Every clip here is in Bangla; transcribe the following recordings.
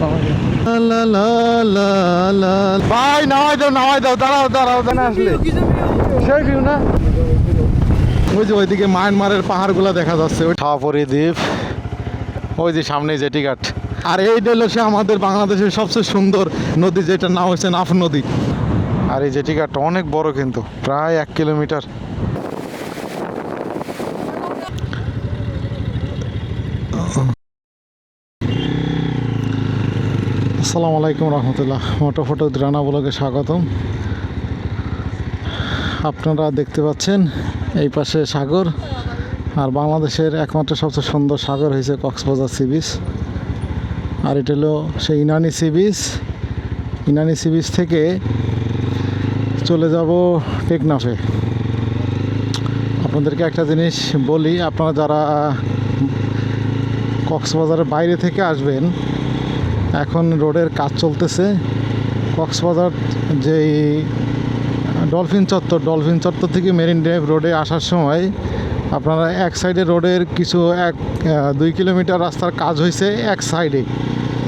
লা লা লা লা ভাই নামাই দাও নামাই দাও দাঁড়াও দাঁড়াও দাঁড়া আসলে সেই ভিউ না? ওই যে ওইদিকে মায়ানমারের পাহাড়গুলো দেখা যাচ্ছে। ওই ঠাপরি দ্বীপ। ওই যে সামনে জেটিঘাট আর এইটা হলো সে আমাদের বাংলাদেশের সবচেয়ে সুন্দর নদী যেটার নাম হচ্ছে নাফ নদী। আর এই জেটিঘাটটা অনেক বড় কিন্তু প্রায় এক কিলোমিটার। আসসালামু আলাইকুম রহমতুল্লাহ। মোটো ফটো রানা ব্লগে স্বাগতম। আপনারা দেখতে পাচ্ছেন এই পাশে সাগর আর বাংলাদেশের একমাত্র সবচেয়ে সুন্দর সাগর হয়েছে কক্সবাজার সি বিচ আর এটা হলো সেই Inani sea beach Inani sea beach থেকে চলে যাব টেকনাফে। আপনাদেরকে একটা জিনিস বলি, আপনারা যারা কক্সবাজারের বাইরে থেকে আসবেন এখন রোডের কাজ চলতেছে। কক্সবাজার যেই ডলফিন চত্বর ডলফিন চত্বর থেকে মেরিন ড্রাইভ রোডে আসার সময় আপনারা এক সাইডে রোডের কিছু এক দুই কিলোমিটার রাস্তার কাজ হয়েছে এক সাইডে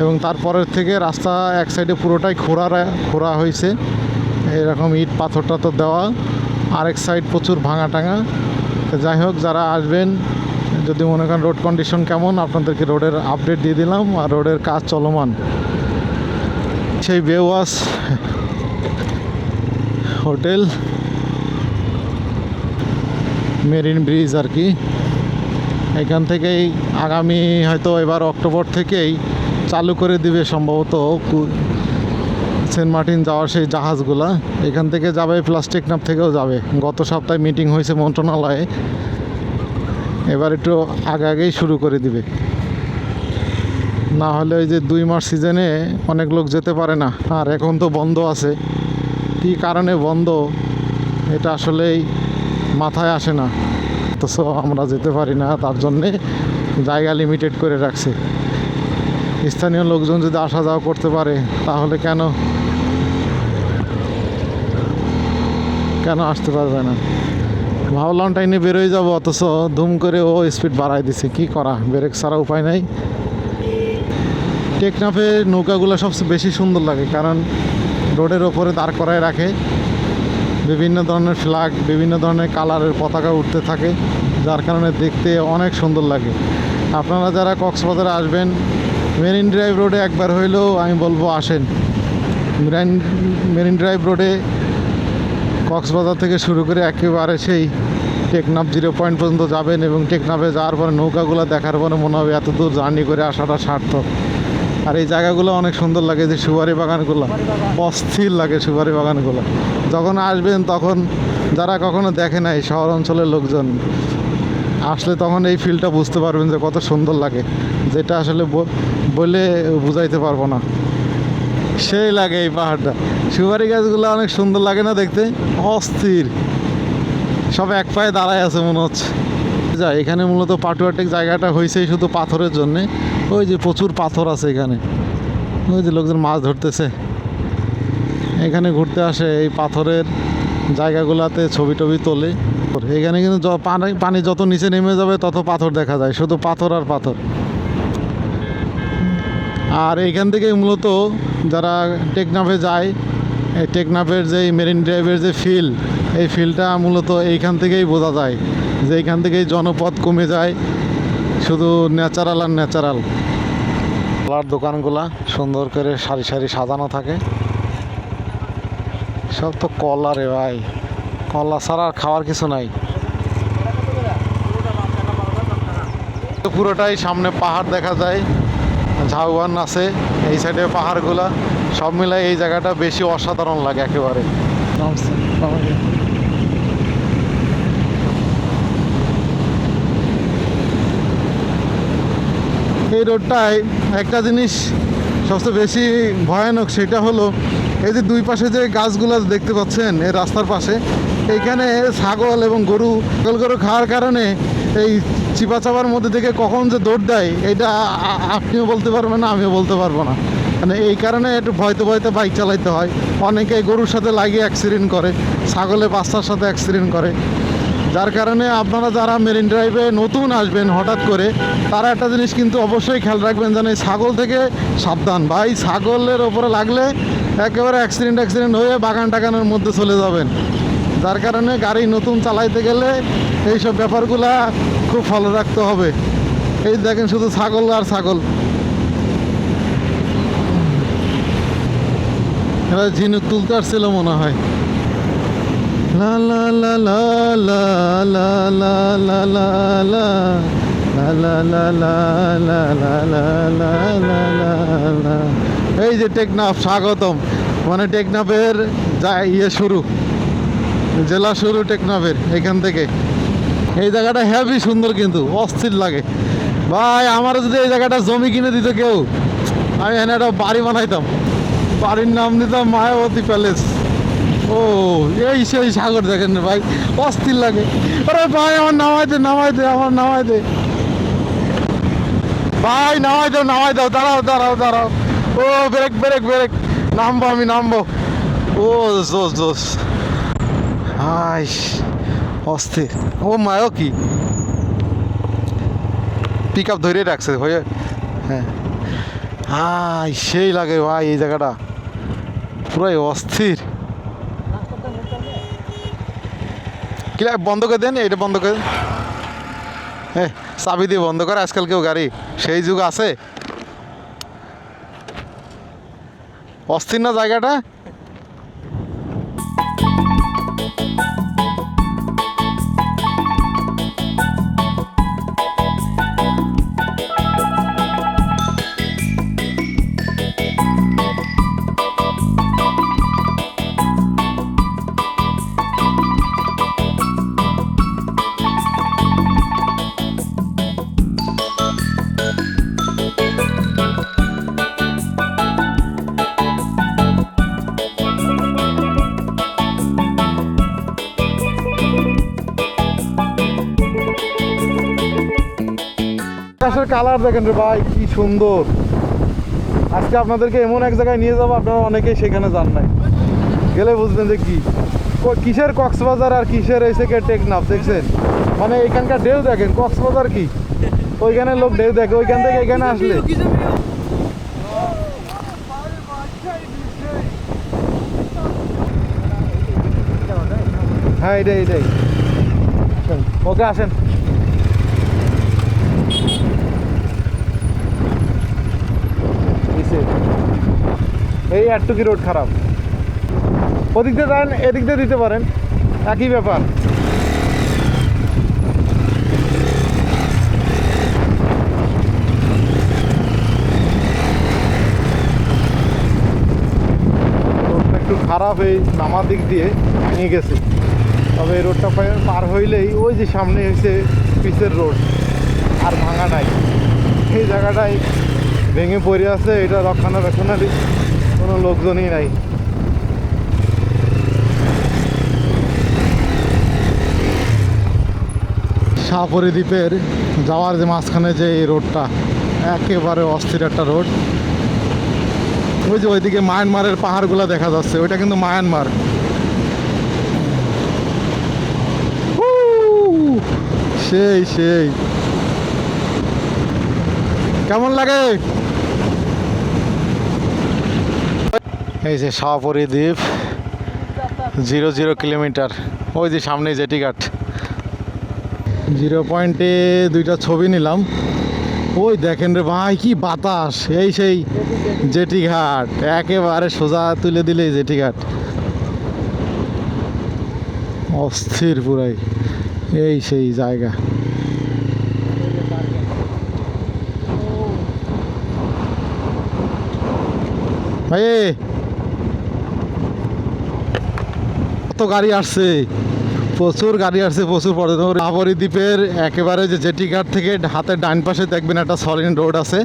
এবং তারপরের থেকে রাস্তা এক সাইডে পুরোটাই খোঁড়া খোঁড়া হয়েছে এরকম ইট পাথর টাথর দেওয়া। আরেক সাইড প্রচুর ভাঙা টাঙা যাই হোক, যারা আসবেন যদি মনে করেন রোড কন্ডিশন কেমন, আপনাদেরকে রোডের আপডেট দিয়ে দিলাম আর রোডের কাজ চলমান। সেই বেওয়াস হোটেল, মেরিন ব্রিজ আর কি। এখান থেকেই আগামী হয়তো এবার অক্টোবর থেকেই চালু করে দিবে সম্ভবত সেন্ট মার্টিন যাওয়ার সেই জাহাজগুলা। এখান থেকে যাবে প্লাস্টিক টেকনাফ থেকেও যাবে। গত সপ্তাহে মিটিং হয়েছে মন্ত্রণালয়ে। এবার একটু আগে আগেই শুরু করে দিবে। না হলে ওই যে দুই মাস সিজনে অনেক লোক যেতে পারে না। আর এখন তো বন্ধ আছে। কী কারণে বন্ধ? এটা আসলেই মাথায় আসে না। তো সো আমরা যেতে পারি না, তার জন্যে জায়গা লিমিটেড করে রাখছে। স্থানীয় লোকজন যদি আসা যাওয়া করতে পারে, তাহলে কেন? কেন আসতে পারবে না? ভাবলাম টাইনে বেরোয় যাব, অথচ ধুম করে ও স্পিড বাড়াই দিছে। কি করা? ব্রেক ছাড়া উপায় নাই। টেকনাফে নৌকাগুলো সবচেয়ে বেশি সুন্দর লাগে, কারণ রোডের ওপরে দাঁড় করায় রাখে। বিভিন্ন ধরনের ফ্ল্যাগ বিভিন্ন ধরনের কালারের পতাকা উঠতে থাকে, যার কারণে দেখতে অনেক সুন্দর লাগে। আপনারা যারা কক্সবাজারে আসবেন, মেরিন ড্রাইভ রোডে একবার হইলেও আমি বলব আসেন। মেরিন মেরিন ড্রাইভ রোডে কক্সবাজার থেকে শুরু করে একেবারে সেই টেকনাফ জিরো পয়েন্ট পর্যন্ত যাবেন এবং টেকনাফে যাওয়ার পরে নৌকাগুলো দেখার পরে মনে হবে এত দূর জার্নি করে আসাটা সার্থক। আর এই জায়গাগুলো অনেক সুন্দর লাগে যে সুপারি বাগানগুলো, অস্থির লাগে সুপারি বাগানগুলো। যখন আসবেন তখন যারা কখনো দেখে নাই শহর অঞ্চলের লোকজন, আসলে তখন এই ফিলটা বুঝতে পারবেন যে কত সুন্দর লাগে। যেটা আসলে বলে বুঝাইতে পারব না। সেই লাগে এই পাহাড়টা। সুপারি গাছগুলো অনেক সুন্দর লাগে না দেখতে? অস্থির। সব এক পায়ে দাঁড়ায় আছে মনে হচ্ছে। যা, এখানে মূলত পাটুয়াটেক জায়গাটা হয়েছেই শুধু পাথরের জন্যে। ওই যে প্রচুর পাথর আছে এখানে। ওই যে লোকজন মাছ ধরতেছে। এখানে ঘুরতে আসে এই পাথরের জায়গাগুলোতে ছবি টবি তোলে। এখানে কিন্তু পানি পানি যত নিচে নেমে যাবে তত পাথর দেখা যায়। শুধু পাথর আর পাথর। আর এইখান থেকে মূলত যারা টেকনাফে যায়, এই টেকনাফের যে মেরিন ড্রাইভের যে ফিল, এই ফিলটা মূলত এইখান থেকেই বোঝা যায় যে এইখান থেকেই জনপথ কমে যায়, শুধু ন্যাচারাল আর ন্যাচারাল। কলার দোকানগুলা সুন্দর করে সারি সারি সাজানো থাকে। সব তো কলা রে ভাই, কলা ছাড়া আর খাওয়ার কিছু নাই। পুরোটাই সামনে পাহাড় দেখা যায়। ঝাউবান আছে এই সাইডে পাহাড়গুলা সব মিলাই এই জায়গাটা বেশি অসাধারণ লাগে একেবারে। এই রোডটায় একটা জিনিস সবচেয়ে বেশি ভয়ানক সেটা হলো এই যে দুই পাশে যে গাছগুলো দেখতে পাচ্ছেন এই রাস্তার পাশে এইখানে ছাগল এবং গরু ছাগল গরু খাওয়ার কারণে এই চিপা চাপার মধ্যে থেকে কখন যে দৌড় দেয়, এটা আপনিও বলতে পারবেন না, আমিও বলতে পারব না। মানে এই কারণে একটু ভয়তে ভয়তে বাইক চালাইতে হয়। অনেকে গরুর সাথে লাগিয়ে অ্যাক্সিডেন্ট করে, ছাগলে বাচ্চার সাথে অ্যাক্সিডেন্ট করে। যার কারণে আপনারা যারা মেরিন ড্রাইভে নতুন আসবেন হঠাৎ করে, তারা একটা জিনিস কিন্তু অবশ্যই খেয়াল রাখবেন যেন এই ছাগল থেকে সাবধান। ভাই, ছাগলের ওপরে লাগলে একেবারে অ্যাক্সিডেন্ট অ্যাক্সিডেন্ট হয়ে বাগান টাগানের মধ্যে চলে যাবেন। যার কারণে গাড়ি নতুন চালাইতে গেলে এইসব ব্যাপারগুলা খুব ফলো রাখতে হবে এই দেখেন শুধু ছাগল আর ছাগল এরা ঝিনুক তুলতে আসছিল মনে হয় লা লা লা লা লা লা লা লা লা লা। এই যে টেকনাফ স্বাগতম মানে টেকনাফের যা ইয়ে শুরু জেলা শুরু টেকনাফের এখান থেকে। এই জায়গাটা হেভি সুন্দর কিন্তু, অস্থির লাগে। ভাই, আমার যদি এই জায়গাটা জমি কিনে দিত কেউ, আমি এখানে একটা বাড়ি বানাইতাম। বাড়ির নাম দিতাম মায়াবতী প্যালেস। ও, এই সেই সাগর দেখেন ভাই, অস্থির লাগে। আরে ভাই, আমার নামাই দে নামাই দে, আমার নামাই দে। ভাই, নামাই দাও নামাই দাও, দাঁড়াও দাঁড়াও দাঁড়াও। ও ব্রেক ব্রেক ব্রেক নামবো আমি, নামবো। ও, জোস জোস। হাই অস্থির। ও মায়ও কি? পিক আপ ধরে রাখছে হয়ে হ্যাঁ। হাই সেই লাগে ভাই এই জায়গাটা। পুরাই অস্থির। কি লাগে, বন্ধ করে দেন এটা বন্ধ করে হ্যাঁ চাবি দিয়ে বন্ধ করে আজকাল কেউ গাড়ি। সেই যুগ আছে। অস্থির না জায়গাটা? কালার দেখেন রে ভাই কি সুন্দর। আজকে আপনাদেরকে এমন এক জায়গায় নিয়ে যাব আপনারা অনেকেই সেখানে যান নাই। গেলে বুঝবেন যে কি। কিসের কক্সবাজার আর কিসের এসে কে টেকনাফ দেখছেন? মানে এখানকার ঢেউ দেখেন কক্সবাজার কি? ওইখানে লোক ঢেউ দেখে ওইখান থেকে এখানে আসলে। হ্যাঁ এটাই এটাই। ওকে আসেন নিচে। এই একটুকি রোড খারাপ। ওদিক দিয়ে যান, এদিক দিয়ে দিতে পারেন। একই ব্যাপার। একটু খারাপ, এই নামার দিক দিয়ে নিয়ে গেছে। তবে এই রোডটা পার হইলেই ওই যে সামনে হয়েছে পিচের রোড। আর ভাঙা নাই। এই জায়গাটায় ভেঙে পড়ে আছে, এটা রক্ষণাবেক্ষণের কোনো লোকজনই নাই। শাহপুরি দ্বীপের যাওয়ার যে মাঝখানে যে এই রোডটা, একেবারে অস্থির একটা রোড। ওই যে ওইদিকে মায়ানমারের পাহাড়গুলো দেখা যাচ্ছে, ওইটা কিন্তু মায়ানমার। সেই সেই। কেমন লাগে? এই যে শাহপুরি দ্বীপ, জিরো জিরো কিলোমিটার। ওই যে সামনে জেটি ঘাট। জিরো পয়েন্টে দুইটা ছবি নিলাম। ওই দেখেন রে ভাই, কি বাতাস। এই সেই জেটি ঘাট। একেবারে সোজা তুলে দিলে জেটি ঘাট। অস্থির পুরাই। এই সেই জায়গা। ভাই কত গাড়ি আসছে। প্রচুর গাড়ি আসছে, প্রচুর পর্যটন আবরি দ্বীপের একেবারে যে জেটি ঘাট থেকে হাতের ডান পাশে দেখবেন একটা সলিন রোড আছে।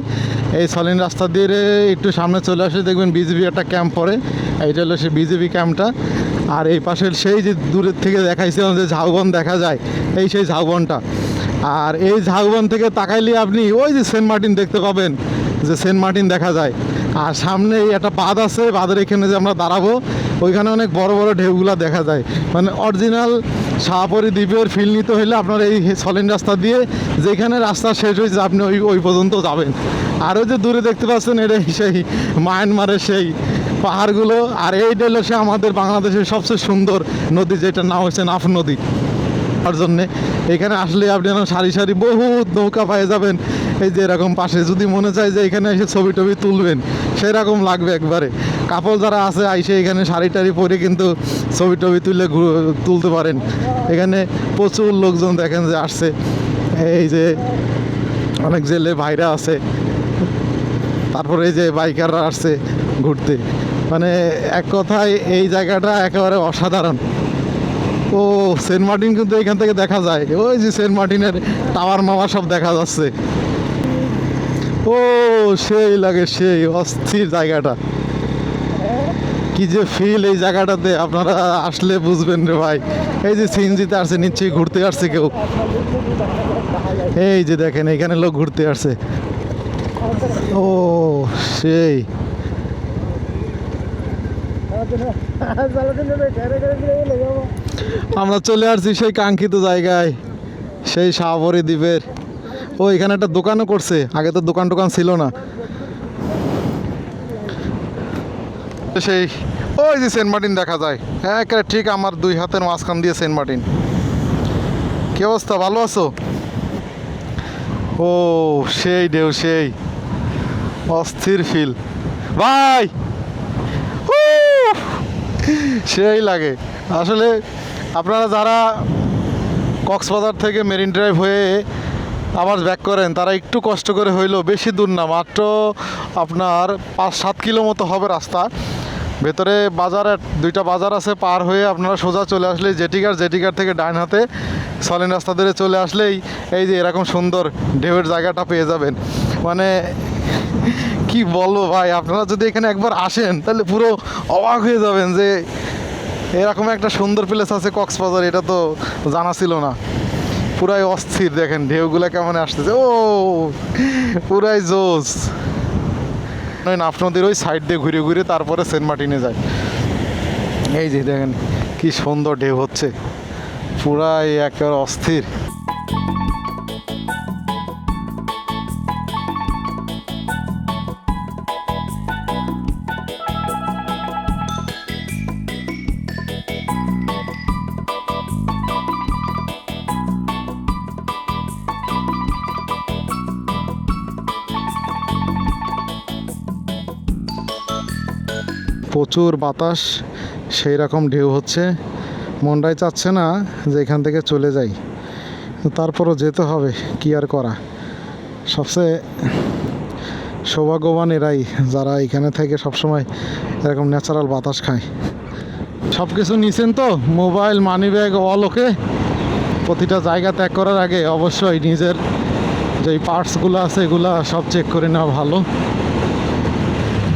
এই সলিন রাস্তা দিয়ে একটু সামনে চলে আসলে দেখবেন বিজেপি একটা ক্যাম্প পড়ে। এইটা হলো সেই বিজেপি ক্যাম্পটা। আর এই পাশের সেই যে দূরের থেকে দেখাইছিলাম যে ঝাউবন দেখা যায়, এই সেই ঝাউবনটা। আর এই ঝাউবন থেকে তাকাইলে আপনি ওই যে সেন্ট মার্টিন দেখতে পাবেন, যে সেন্ট মার্টিন দেখা যায়। আর সামনে একটা বাঁধ আছে, বাঁধের এখানে যে আমরা দাঁড়াবো ওইখানে অনেক বড় বড় ঢেউগুলা দেখা যায়। মানে অরিজিনাল শাহপরি দ্বীপের ফিল নিতে হলে আপনার এই সলিন রাস্তা দিয়ে যেখানে রাস্তা শেষ হয়েছে, আপনি ওই ওই পর্যন্ত যাবেন। আরও যে দূরে দেখতে পাচ্ছেন এটা সেই মায়ানমারের সেই পাহাড়গুলো। আর এইটা হলো সে আমাদের বাংলাদেশের সবচেয়ে সুন্দর নদী, যেটার নাম হচ্ছে নাফ নদী। জন্যে এখানে আসলে আপনি সারি সারি বহুত নৌকা পেয়ে যাবেন। এই যে এরকম পাশে, যদি মনে চায় যে এখানে এসে ছবি টবি তুলবেন, সেরকম লাগবে একবারে। কাপড় যারা আছে, আইসে এখানে শাড়ি টাড়ি পরে কিন্তু ছবি টবি তুলে তুলতে পারেন। এখানে প্রচুর লোকজন দেখেন যে আসছে। এই যে অনেক জেলে ভাইরা আছে। তারপরে এই যে বাইকাররা আসছে ঘুরতে। মানে এক কথায় এই জায়গাটা একেবারে অসাধারণ। ও, সেন্ট মার্টিন কিন্তু এখান থেকে দেখা যায়। ওই যে সেন্ট মার্টিনের টাওয়ার মাওয়ার সব দেখা যাচ্ছে। ও, সেই লাগে, সেই অস্থির জায়গাটা। কি যে ফিল এই জায়গাটাতে, আপনারা আসলে বুঝবেন রে ভাই। এই যে সিএনজিতে আসছে নিশ্চয়ই ঘুরতে আসছে কেউ। এই যে দেখেন, এখানে লোক ঘুরতে আসছে। ও, সেই। আমরা চলে আসছি সেই কাঙ্ক্ষিত জায়গায়, সেই সাবরী দ্বীপের। ও, এখানে একটা দোকানও করছে। আগে তো দোকান টোকান ছিল না। সেই, ওই যে সেন্ট মার্টিন দেখা যায়। হ্যাঁ ঠিক আমার দুই হাতের মাঝখান দিয়ে সেন্ট মার্টিন। কি অবস্থা, ভালো আছো? ও, সেই ঢেউ, সেই। অস্থির ফিল ভাই! সেই লাগে। আসলে আপনারা যারা কক্সবাজার থেকে মেরিন ড্রাইভ হয়ে আবার ব্যাক করেন, তারা একটু কষ্ট করে হইলেও বেশি দূর না, মাত্র আপনার পাঁচ সাত কিলো মতো হবে রাস্তা। ভেতরে বাজার দুইটা বাজার আছে, পার হয়ে আপনারা সোজা চলে আসলেই জেটিকার জেটিকার থেকে ডাইন হাতে সলিন রাস্তা ধরে চলে আসলেই এই যে এরকম সুন্দর ঢেউয়ের জায়গাটা পেয়ে যাবেন। মানে কি বলব ভাই, আপনারা যদি এখানে একবার আসেন, তাহলে পুরো অবাক হয়ে যাবেন যে এরকম একটা সুন্দর প্লেস আছে কক্সবাজার, এটা তো জানা ছিল না। পুরাই অস্থির, দেখেন ঢেউগুলা কেমন আসতেছে। ও, পুরাই জোস নদীর ওই সাইড দিয়ে ঘুরে ঘুরে তারপরে সেন্ট মার্টিনে যায়। এই যে দেখেন কি সুন্দর ঢেউ হচ্ছে। পুরাই একেবারে অস্থির। প্রচুর বাতাস, সেই রকম ঢেউ হচ্ছে। মনটাই চাচ্ছে না যে এখান থেকে চলে যাই। তারপরও যেতে হবে, কি আর করা? সবচেয়ে সৌভাগ্যবান এরাই, যারা এখানে থেকে সবসময় এরকম ন্যাচারাল বাতাস খায়। সব কিছু নিছেন তো? Mobile money bag all okay প্রতিটা জায়গা ত্যাগ করার আগে অবশ্যই নিজের যেই পার্টসগুলো আছে, এগুলো সব চেক করে নেওয়া ভালো।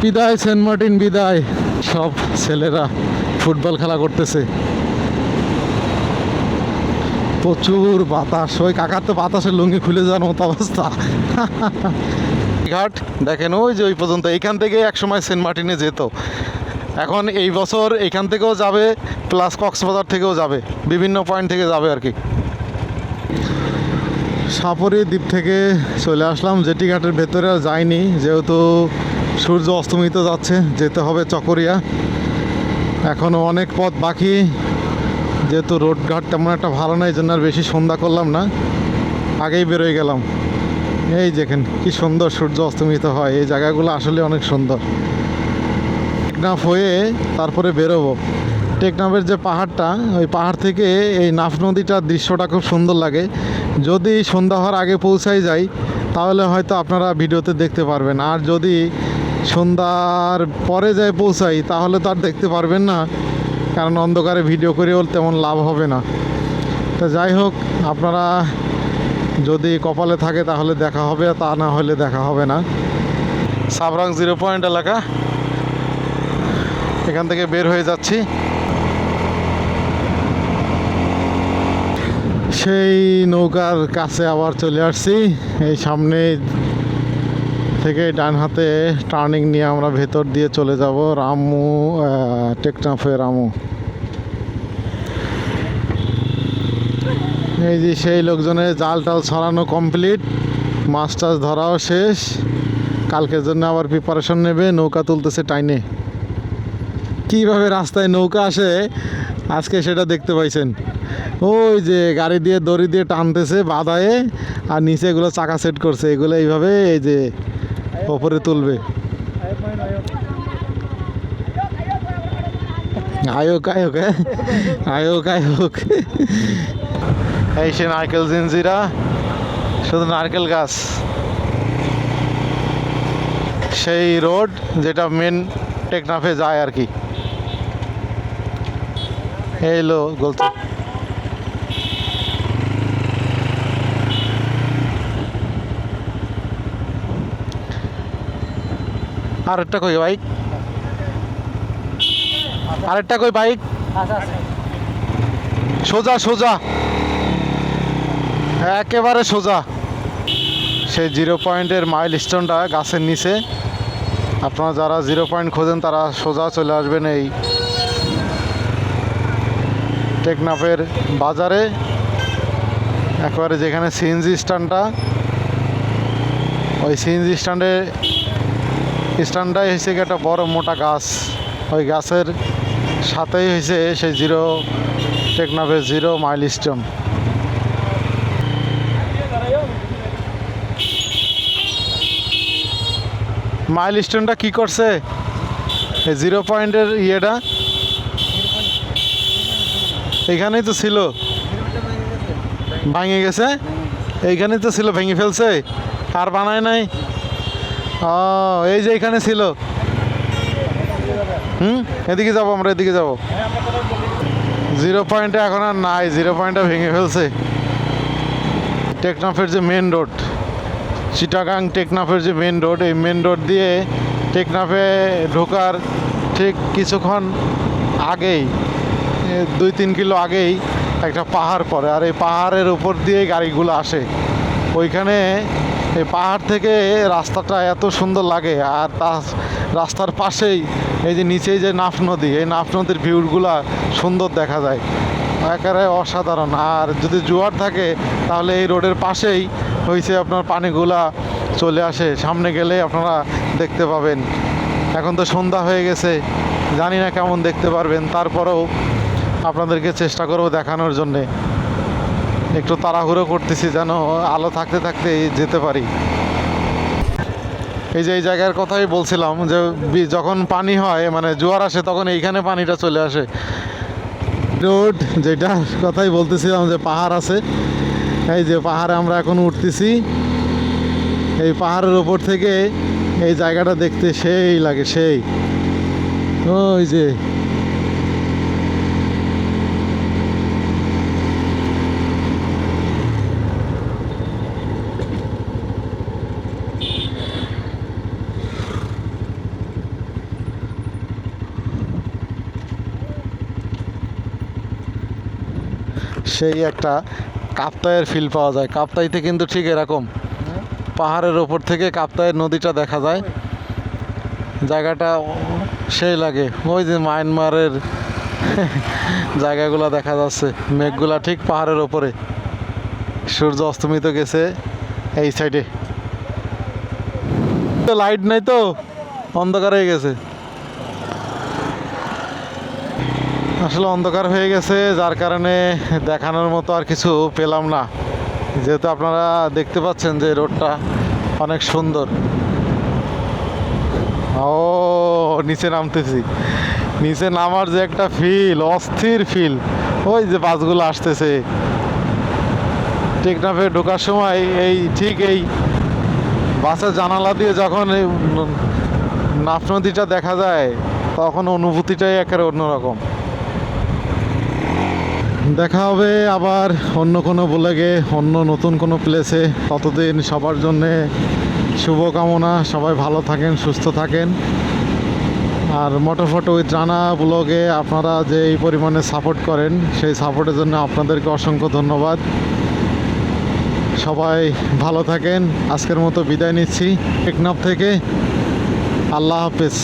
বিদায়, সেন্ট মার্টিন, বিদায়। সব ছেলেরা ফুটবল খেলা করতেছে। প্রচুর বাতাস। ওই কাকার তো বাতাসের লুঙ্গি খুলে যাওয়ার মতো অবস্থা। ঘাট, দেখেন ওই যে ওই পর্যন্ত, এইখান থেকে একসময় সেন্ট মার্টিনে যেত। এখন এই বছর এইখান থেকেও যাবে, প্লাস কক্সবাজার থেকেও যাবে। বিভিন্ন পয়েন্ট থেকে যাবে আর কি। সাপরি দ্বীপ থেকে চলে আসলাম জেটি ঘাটের ভেতরে যাইনি, যেহেতু সূর্য অস্তমিত যাচ্ছে, যেতে হবে চকরিয়া। এখনও অনেক পথ বাকি, যেহেতু রোড ঘাট তেমন একটা ভালো নয় জন্য আর বেশি সন্ধ্যা করলাম না। আগেই বেরোয় গেলাম। এই দেখেন, কি সুন্দর সূর্য অস্তমিত হয়। এই জায়গাগুলো আসলে অনেক সুন্দর। টেকনাফ হয়ে তারপরে বেরোবো। টেকনাফের যে পাহাড়টা, ওই পাহাড় থেকে এই নাফ নদীটার দৃশ্যটা খুব সুন্দর লাগে। যদি সন্ধ্যা হওয়ার আগে পৌঁছাই যাই, তাহলে হয়তো আপনারা ভিডিওতে দেখতে পারবেন। আর যদি সন্ধ্যার পরে যায় পৌঁছাই, তাহলে তো আর দেখতে পারবেন না। কারণ অন্ধকারে ভিডিও করেও তেমন লাভ হবে না। তো যাই হোক, আপনারা যদি কপালে থাকে তাহলে দেখা হবে, তা না হলে দেখা হবে না। সাবরাং জিরো পয়েন্ট এলাকা। এখান থেকে বের হয়ে যাচ্ছি। সেই নৌকার কাছে আবার চলে আসছি। এই সামনে থেকে ডান হাতে টার্নিং নিয়ে আমরা ভেতর দিয়ে চলে যাব। রামু টেকনাফে রামু। এই যে সেই লোকজনের জাল টাল ছড়ানো কমপ্লিট মাছ টাছ ধরাও শেষ। কালকের জন্য আবার প্রিপারেশন নেবে। নৌকা তুলতেছে টাইনে। কীভাবে রাস্তায় নৌকা আসে, আজকে সেটা দেখতে পাইছেন। ওই যে গাড়ি দিয়ে দড়ি দিয়ে টানতেছে বাধায়ে, আর নিচে এগুলো চাকা সেট করছে। এগুলো এইভাবে এই যে ওপরে তুলবে। আয়োক আয়োক হ্যাঁ? আয়োক আয়োক। এই সে নারকেল জিনজিরা, শুধু নারকেল গাছ। সেই রোড যেটা মেন টেকনাফে যায় আর কি। এই লো গলতে আরেকটা কই বাইক আরেকটা কই বাইক সোজা সোজা। একেবারে সোজা। সেই জিরো পয়েন্টের মাইল স্টোনটা গাছের নিচে। আপনারা যারা জিরো পয়েন্ট খোঁজেন, তারা সোজা চলে আসবেন এই টেকনাফের বাজারে। একেবারে যেখানে সিএনজি স্ট্যান্ডটা, ওই সিএনজি স্ট্যান্ডে স্ট্যান্ডটাই হয়েছে একটা বড় মোটা গাছ। ওই গাছের সাথেই হয়েছে সেই জিরো টেকনাফের জিরো মাইল স্টোন মাইল স্টোনটা কী করছে? জিরো পয়েন্টের ইয়েটা? এখানেই তো ছিল। ভাঙে গেছে? এইখানেই তো ছিল, ভেঙে ফেলছে? আর বানায় নাই? ও, এই যে এখানে ছিল। হুম? এদিকে যাব আমরা, এদিকে যাব। জিরো পয়েন্টে এখন আর নাই, জিরো পয়েন্টটা ভেঙে ফেলছে। টেকনাফের যে মেন রোড চিটাগাং টেকনাফের যে মেন রোড এই মেন রোড দিয়ে টেকনাফে ঢোকার ঠিক কিছুক্ষণ আগেই দুই তিন কিলো আগেই একটা পাহাড় পড়ে। আর এই পাহাড়ের উপর দিয়ে গাড়িগুলো আসে। ওইখানে এই পাহাড় থেকে রাস্তাটা এত সুন্দর লাগে আর তা রাস্তার পাশেই এই যে নিচেই যে নাফ নদী, এই নাফ নদীর ভিউগুলা সুন্দর দেখা যায়। একেবারে অসাধারণ। আর যদি জোয়ার থাকে, তাহলে এই রোডের পাশেই হয়েছে আপনার পানিগুলা চলে আসে। সামনে গেলে আপনারা দেখতে পাবেন। এখন তো সন্ধ্যা হয়ে গেছে, জানি না কেমন দেখতে পারবেন। তারপরেও আপনাদেরকে চেষ্টা করব দেখানোর জন্যে। একটু তাড়াহুড়ো করতেছি যেন আলো থাকতে থাকতে যেতে পারি। এই যে এই জায়গার কথাই বলছিলাম যে যখন পানি হয় মানে জোয়ার আসে তখন এইখানে পানিটা চলে আসে। রোড যেটা, কথাই বলতেছিলাম যে পাহাড় আছে। এই যে পাহাড়ে আমরা এখন উঠতেছি। এই পাহাড়ের ওপর থেকে এই জায়গাটা দেখতে সেই লাগে, সেই। ওই যে সেই একটা কাপ্তায়ের ফিল পাওয়া যায়। কাপ্তাইতে কিন্তু ঠিক এরকম। পাহাড়ের ওপর থেকে কাপ্তায়ের নদীটা দেখা যায়। জায়গাটা সেই লাগে। ওই যে মায়ানমারের জায়গাগুলো দেখা যাচ্ছে। মেঘগুলা ঠিক পাহাড়ের ওপরে। সূর্য অস্তমিত গেছে এই সাইডে তো লাইট নাই তো? অন্ধকার হয়ে গেছে। আসলে অন্ধকার হয়ে গেছে, যার কারণে দেখানোর মতো আর কিছু পেলাম না। যেহেতু আপনারা দেখতে পাচ্ছেন যে রোডটা অনেক সুন্দর। ও, নিচে নামতেছি। নিচে নামার যে একটা ফিল অস্থির ফিল ওই যে বাসগুলো আসতেছে। টেকনাফে ঢোকার সময় এই ঠিক এই বাসের জানালা দিয়ে যখন এই নাফ নদীটা দেখা যায়, তখন অনুভূতিটাই একেবারে অন্যরকম। দেখা হবে আবার অন্য কোনো বলেগে, অন্য নতুন কোনো প্লেসে ততদিন সবার জন্যে শুভকামনা, সবাই ভালো থাকেন, সুস্থ থাকেন। আর মোটো ফটো উইথ রানা ব্লগে আপনারা যে এই পরিমাণে সাপোর্ট করেন, সেই সাপোর্টের জন্য আপনাদেরকে অসংখ্য ধন্যবাদ। সবাই ভালো থাকেন, আজকের মতো বিদায় নিচ্ছি। টেকনাফ থেকে আল্লাহ হাফেজ।